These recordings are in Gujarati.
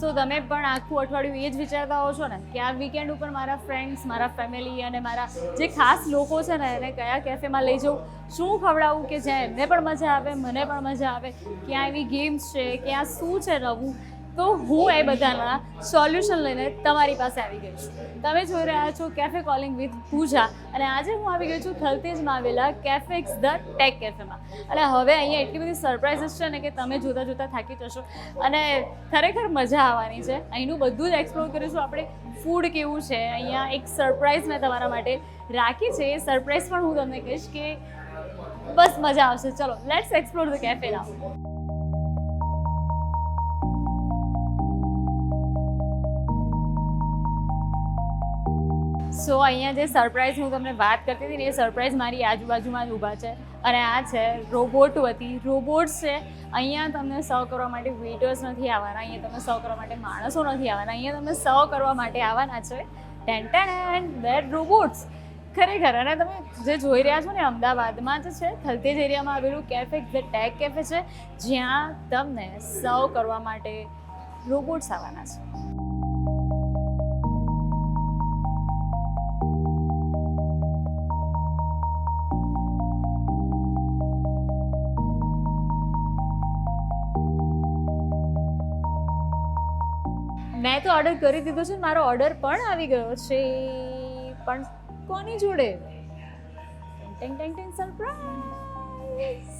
સો તમે પણ આખું અઠવાડિયું એ જ વિચારતા હો છો ને કે આ વીકેન્ડ ઉપર મારા ફ્રેન્ડ્સ મારા ફેમિલી અને મારા જે ખાસ લોકો છે ને, એને કયા કેફેમાં લઈ જવું? શું ખવડાવવું કે જ્યાં એમને પણ મજા આવે, મને પણ મજા આવે? ક્યાં એવી ગેમ્સ છે? ક્યાં શું છે નવું? તો હું એ બધાના સોલ્યુશન લઈને તમારી પાસે આવી ગઈ છું. તમે જોઈ રહ્યા છો કેફે કોલિંગ વિથ પૂજા અને આજે હું આવી ગઈ છું થલતેજમાં આવેલા કેફેક્સ ધ ટેક કેફેમાં અને હવે અહીંયા એટલી બધી સરપ્રાઇઝીસ છે ને કે તમે જોતા જોતા થાકી જશો. અને ખરેખર મજા આવવાની છે. અહીંનું બધું જ એક્સપ્લોર કરીશું. આપણે ફૂડ કેવું છે? અહીંયા એક સરપ્રાઇઝ મેં તમારા માટે રાખી છે. એ સરપ્રાઇઝ પણ હું તમને કહીશ કે બસ મજા આવશે. ચલો let's explore the cafe now so અહીંયા જે સરપ્રાઈઝ હું તમને વાત કરતી હતી ને, એ સરપ્રાઈઝ મારી આજુબાજુમાં જ ઊભા છે. અને આ છે રોબોટ વતી. રોબોટ્સ છે, અહીંયા તમને સર્વ કરવા માટે વેટર્સ નથી આવવાના, અહીંયા તમને સર્વ કરવા માટે માણસો નથી આવવાના, અહીંયા તમને સર્વ કરવા માટે આવવાના છે ten ten and that robots ખરેખર, અને તમે જે જોઈ રહ્યા છો ને, અમદાવાદમાં જ છે, થલતેજ એરિયામાં આવેલું કેફે ધ ટેક કેફે છે, જ્યાં તમને સર્વ કરવા માટે રોબોટ્સ આવવાના છે. મેં તો ઓર્ડર કરી દીધો છે મારો ઓર્ડર પણ આવી ગયો છે. પણ કોની જોડે? ટેંગ ટેંગ ટેંગ સરપ્રાઈઝ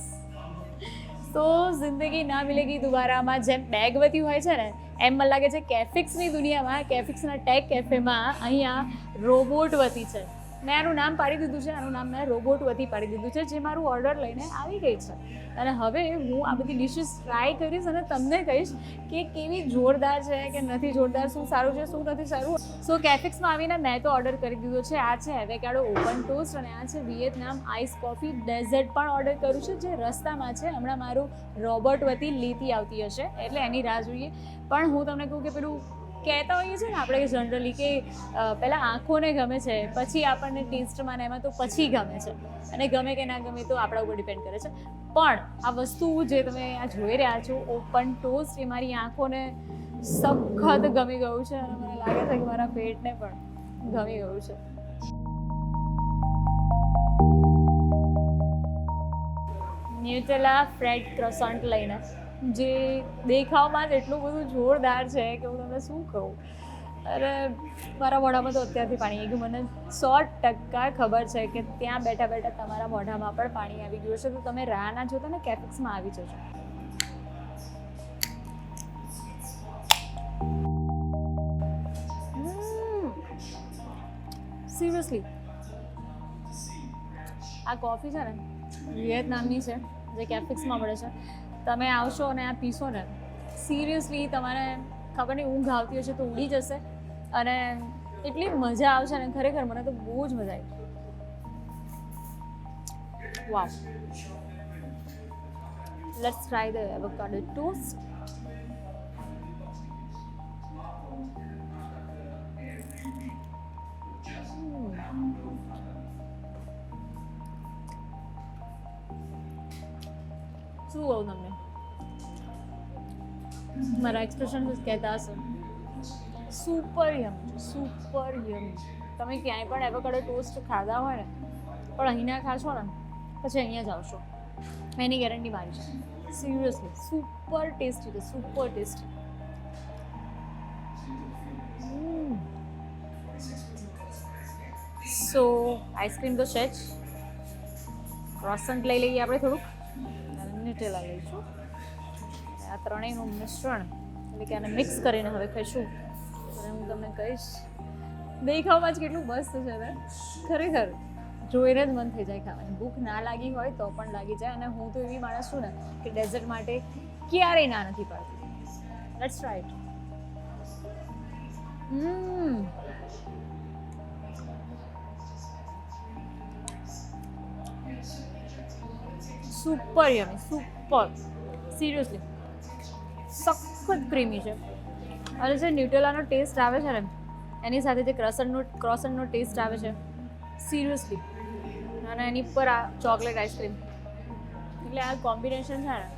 તો જિંદગી ના મિલેગી દુબારામાં જેમ બેગ વધી હોય છે ને, એમ મને લાગે છે કેફિક્સની દુનિયામાં કેફિક્સના ટેક કેફેમાં અહીંયા રોબોટ વતી છે. મેં આનું નામ પાડી દીધું છે, આનું નામ મેં રોબોટવતી પાડી દીધું છે, જે મારું ઓર્ડર લઈને આવી ગઈ છે. અને હવે હું આ બધી ડિશિસ ટ્રાય કરીશ અને તમને કહીશ કે કેવી જોરદાર છે કે નથી જોરદાર, શું સારું છે, શું નથી સારું. સો કેફિક્સમાં આવીને મેં તો ઓર્ડર કરી દીધો છે. આ છે એવેકાડો ઓપન ટોસ્ટ અને આ છે વિયેતનામ આઈસ કોફી ડેઝર્ટ પણ ઓર્ડર કર્યું છે, જે રસ્તામાં છે. હમણાં મારું રોબોટ વતી લેતી આવતી હશે, એટલે એની રાહ જોઈએ. પણ હું તમને કહું કે પેલું કહેતા હોઈએ છીએ ને આપણે જનરલી કે પહેલાં આંખોને ગમે છે, પછી આપણને ટેસ્ટમાં ને એમાં તો પછી ગમે છે. અને ગમે કે ના ગમે તો આપણા ઉપર ડિપેન્ડ કરે છે. પણ આ વસ્તુ જે તમે આ જોઈ રહ્યા છો ઓપન ટોસ્ટ એ મારી આંખોને સખત ગમી ગયું છે. અને મને લાગે છે કે મારા પેટને પણ ગમી ગયું છે. ન્યુટેલા ફ્રેડ ક્રોસન્ટ લઈને. જે દેખાવમાં જ એટલું બધું જોરદાર છે કે હું તમને શું કહું. અરે મારા મોઢામાં તો અત્યારથી પાણી આવી ગયું. મને સો ટકા ખબર છે કે ત્યાં બેઠા બેઠા તમારા મોઢામાં પણ પાણી આવી ગયું છે તો તમે રાહ ના જોતા ને કેફિક્સમાં આવી જજો. સિરિયસલી આ કોફી છે ને વિયેતનામની છે, જે કેફિક્સમાં મળે છે. તમે આવશો અને આ પીશો ને સિરિયસલી તમારે ખબર નહીં, ઊંઘ આવતી હશે તો ઉડી જશે. અને એટલી મજા આવશે ને ખરેખર મને તો બહુ જ મજા આવી. વાહ let's try the avocado toast શું કહું તમને? મારા એક્સપ્રેશન કહેતા હશે. સુપર યમ સુપર યમ તમે ક્યાંય પણ એવોકાડો ટોસ્ટ ખાધા હોય ને, પણ અહીંના ખાશો ને, પછી અહીંયા જ આવશો. એની ગેરંટી મારી છે. સિરિયસલી સુપર ટેસ્ટી છે super tasty so ice cream તો છે જ. ક્રોસન્ટ લઈ લઈએ આપણે થોડુંક. ન્યુટેલા લઈશું. આ ત્રણેયનું મિશ્રણ, એટલે કે આને મિક્સ કરીને હવે ખાઈશું. અને હું તમને કહીશ, દેખાવમાં જ કેટલું મસ્ત છે ને? ખરેખર, જોઈને જ મન થઈ જાય ખાવાની. ભૂખ ના લાગી હોય તો પણ લાગી જાય. અને હું તો એવી માણસ છું ને કે ડેઝર્ટ માટે ક્યારેય ના નથી પાડતી. Let's try hmm. Super yummy super seriously સખત ક્રીમી છે. અને જે ન્યુટેલાનો ટેસ્ટ આવે છે ને, એની સાથે જે ક્રસનનો ક્રોસનનો ટેસ્ટ આવે છે સિરિયસલી અને એની પર આ ચોકલેટ આઈસ્ક્રીમ એટલે આ કોમ્બિનેશન છે ને,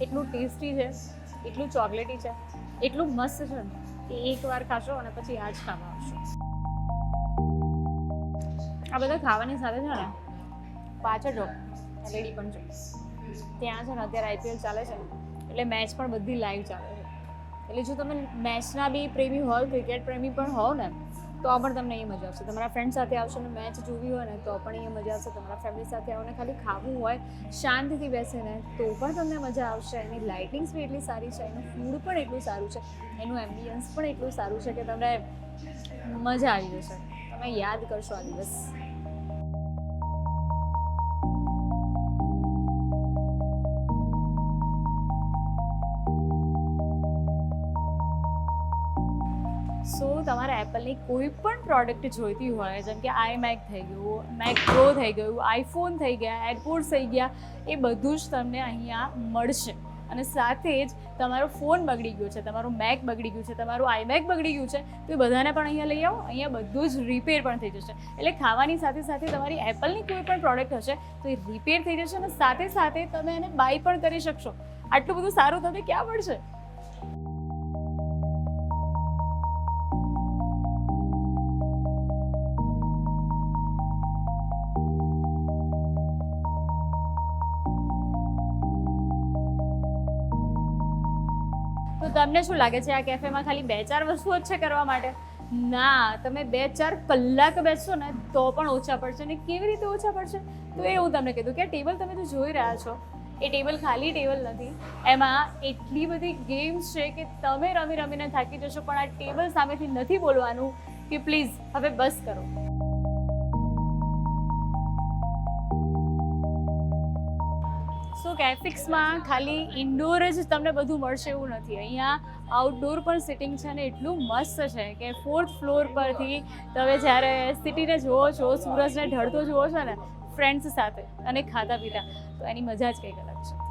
એટલું ટેસ્ટી છે, એટલું ચોકલેટી છે, એટલું મસ્ત છે ને કે એકવાર ખાશો અને પછી આ જ ખાવા આવશો. આ બધા ખાવાની સાથે છે ને, પાછળ જો એલઈડી પણ જો ત્યાં છે ને અત્યારે આઈપીએલ ચાલે છે. એટલે મેચ પણ બધી લાઈવ ચાલે છે. એટલે જો તમે મેચના બી પ્રેમી હોવ ક્રિકેટ પ્રેમી પણ હોવ ને, તો પણ તમને એ મજા આવશે. તમારા ફ્રેન્ડ સાથે આવશો ને મેચ જોવી હોય ને, તો પણ એ મજા આવશે. તમારા ફેમિલી સાથે આવો ને ખાલી ખાવું હોય, શાંતિથી બેસીને, તો પણ તમને મજા આવશે. એની લાઇટિંગ્સ બી એટલી સારી છે, એનું ફૂડ પણ એટલું સારું છે. એનું એમ્બિયન્સ પણ એટલું સારું છે કે તમને મજા આવી જશે. તમે યાદ કરશો આ દિવસ. સો તમારે એપલની કોઈ પણ પ્રોડક્ટ જોઈતી હોય, જેમ કે આઈ મેક થઈ ગયું મેક પ્રો થઈ ગયું આઈફોન થઈ ગયા એરપોર્ટ થઈ ગયા, એ બધું જ તમને અહીંયા મળશે. અને સાથે જ તમારો ફોન બગડી ગયો છે, તમારું મેક બગડી ગયું છે, તમારું આઈમેક બગડી ગયું છે, તો એ બધાને પણ અહીંયા લઈ આવો, અહીંયા બધું જ રિપેર પણ થઈ જશે. એટલે ખાવાની સાથે સાથે તમારી એપલની કોઈ પણ પ્રોડક્ટ હશે, તો એ રિપેર થઈ જશે અને સાથે સાથે તમે એને બાય પણ કરી શકશો. આટલું બધું સારું તમને ક્યાં મળશે? તો તમને શું લાગે છે આ કેફેમાં ખાલી બે ચાર વસ્તુઓ છે કરવા માટે? ના, તમે બે ચાર કલાક બેસશો ને તો પણ ઓછા પડશે ને કેવી રીતે ઓછા પડશે? તો એ હું તમને કીધું કે ટેબલ તમે તો જોઈ રહ્યા છો. એ ટેબલ ખાલી ટેબલ નથી. એમાં એટલી બધી ગેમ્સ છે કે તમે રમી રમીને થાકી જશો, પણ આ ટેબલ સામેથી નથી બોલવાનું કે પ્લીઝ હવે બસ કરો. સો કેફિક્સમાં ખાલી ઇન્ડોર જ તમને બધું મળશે એવું નથી. અહીંયા આઉટડોર પણ સિટિંગ છે ને એટલું મસ્ત છે કે ફોર્થ ફ્લોર પરથી તમે જ્યારે સિટીને જુઓ છો, સૂરજને ઢળતો જુઓ છો ને ફ્રેન્ડ્સ સાથે અને ખાતા પીતા તો એની મજા જ કંઈક અલગ છે.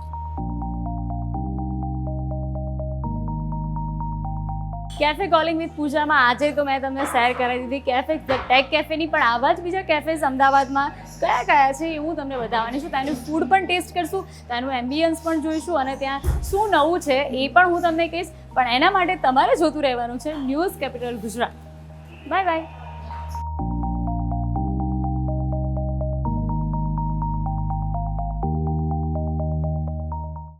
કેફે કોલિંગ વિથ પૂજામાં આજે તો મેં તમને શેર કરાવી દીધી કેફે ટેક કેફેની પણ આવા જ બીજા કેફેસ અમદાવાદમાં કયા કયા છે એ હું તમને બતાવવાની છું. ત્યાંનું ફૂડ પણ ટેસ્ટ કરશું, ત્યાંનું એમ્બિયન્સ પણ જોઈશું અને ત્યાં શું નવું છે એ પણ હું તમને કહીશ. પણ એના માટે તમારે જોતું રહેવાનું છે news capital Gujarat. Bye bye